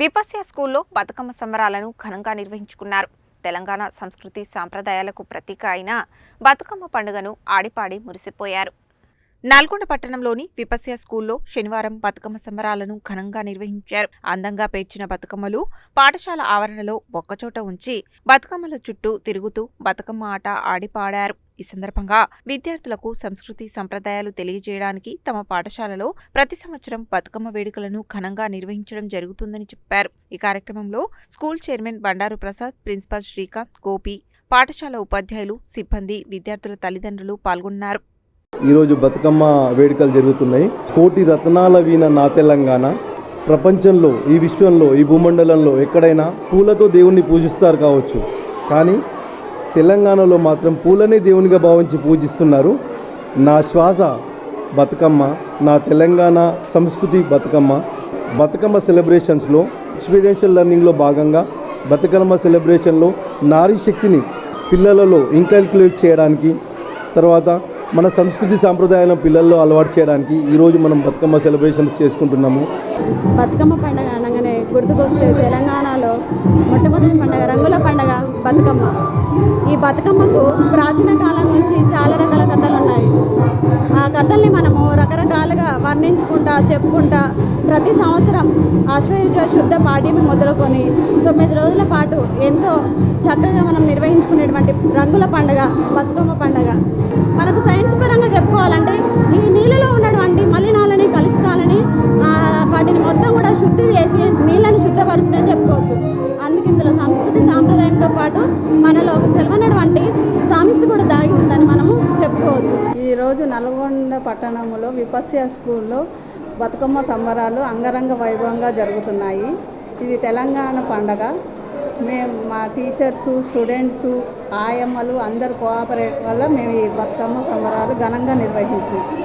విపస్య స్కూల్లో బతుకమ్మ సంబరాలను ఘనంగా నిర్వహించుకున్నారు. తెలంగాణ సంస్కృతి సాంప్రదాయాలకు ప్రతీక అయిన బతుకమ్మ పండుగను ఆడిపాడి మురిసిపోయారు. నల్గొండ పట్టణంలోని విపస్య స్కూల్లో శనివారం బతుకమ్మ సంబరాలను ఘనంగా నిర్వహించారు. అందంగా పేర్చిన బతుకమ్మలు పాఠశాల ఆవరణలో ఒక్కచోట ఉంచి బతుకమ్మల చుట్టూ తిరుగుతూ బతుకమ్మ ఆట ఆడిపాడారు. ఈ సందర్భంగా విద్యార్థులకు సంస్కృతి సంప్రదాయాలు తెలియజేయడానికి తమ పాఠశాలలో ప్రతి సంవత్సరం బతుకమ్మ వేడుకలను ఘనంగా నిర్వహించడం జరుగుతుందని చెప్పారు. ఈ కార్యక్రమంలో school chairman Bandaru Prasad principal Srikanth Gopi పాఠశాల ఉపాధ్యాయులు సిబ్బంది విద్యార్థుల తల్లిదండ్రులు పాల్గొన్నారు. ఈరోజు బతుకమ్మ వేడుకలు జరుగుతున్నాయి. కోటి రత్నాల వీణ నా తెలంగాణ. ప్రపంచంలో ఈ విశ్వంలో ఈ భూమండలంలో ఎక్కడైనా పూలతో దేవుణ్ణి పూజిస్తారు కావచ్చు. కానీ తెలంగాణలో మాత్రం పూలనే దేవునిగా భావించి పూజిస్తున్నారు. నా శ్వాస బతుకమ్మ నా తెలంగాణ సంస్కృతి బతుకమ్మ బతుకమ్మ సెలబ్రేషన్స్లో ఎక్స్పీరియన్షియల్ లెర్నింగ్లో భాగంగా బతుకమ్మ సెలబ్రేషన్లో నారీ శక్తిని పిల్లలలో ఇంకాల్కులేట్ చేయడానికి తర్వాత మన సంస్కృతి సాంప్రదాయాలను పిల్లల్లో అలవాటు చేయడానికి ఈరోజు మనం బతుకమ్మ సెలబ్రేషన్స్ చేసుకుంటున్నాము. బతుకమ్మ పండుగ అనగానే గుర్తుకొచ్చే తెలంగాణలో మొట్టమొదటి పండుగ రంగుల పండుగ. బతుకమ్మ. ఈ బతుకమ్మకు ప్రాచీన కాలం నుంచి చాలా రకాల కథలు ఉన్నాయి ఆ కథల్ని మనము రకరకాలుగా వర్ణించుకుంటా చెప్పుకుంటా ప్రతి సంవత్సరం ఆశ్వయుజ శుద్ధ పాడ్యమి మొదలుకొని తొమ్మిది రోజుల పాటు ఎంతో చక్కగా మనం నిర్వహించుకునేటువంటి రంగుల పండుగ బతుకమ్మ పండుగ. మనలో అంటే సామిస్ కూడా దాగి ఉందని మనము చెప్పుకోవచ్చు. ఈరోజు నల్గొండ పట్టణంలో విపస్య స్కూల్లో బతుకమ్మ సంబరాలు అంగరంగ వైభవంగా జరుగుతున్నాయి. ఇది తెలంగాణ పండగ. మేము మా టీచర్సు స్టూడెంట్సు ఆయమ్మలు అందరు కోఆపరేట్ వల్ల మేము ఈ బతుకమ్మ సంబరాలు ఘనంగా నిర్వహించినాం